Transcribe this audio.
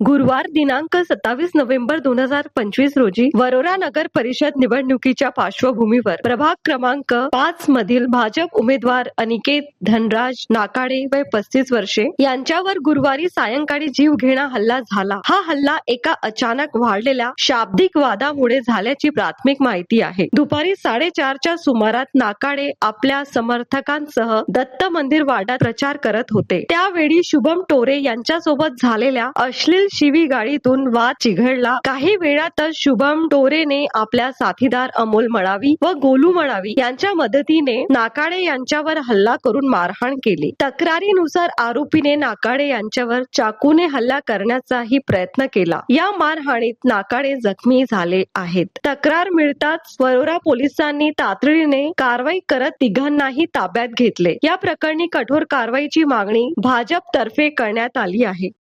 गुरुवार दिनांक सत्तावीस नोव्हेंबर दोन हजार पंचवीस रोजी वरोरा नगर परिषद निवडणुकीच्या पार्श्वभूमीवर प्रभाग क्रमांक पाच मधील भाजप उमेदवार अनिकेत धनराज नाकाडे वय पस्तीस वर्षे यांच्यावर गुरुवारी सायंकाळी जीव घेणा हल्ला झाला. हा हल्ला एका अचानक वाढलेल्या शाब्दिक वादामुळे झाल्याची प्राथमिक माहिती आहे. दुपारी साडेचारच्या सुमारात नाकाडे आपल्या समर्थकांसह दत्त मंदिर वाड्यात प्रचार करत होते. त्यावेळी शुभम टोरे यांच्यासोबत झालेल्या अश्लील शिवी गाडीतून वाद चिघळला. काही वेळातच शुभम टोरेने आपल्या साथीदार अमोल मळावी व गोलू मळावी यांच्या मदतीने नाकाडे यांच्यावर हल्ला करून मारहाण केली. तक्रारीनुसार आरोपीने नाकाडे यांच्यावर चाकूने हल्ला करण्याचाही प्रयत्न केला. या मारहाणीत नाकाडे जखमी झाले आहेत. तक्रार मिळताच वरोरा पोलिसांनी तातडीने कारवाई करत तिघांनाही ताब्यात घेतले. या प्रकरणी कठोर कारवाईची मागणी भाजप तर्फे करण्यात आली आहे.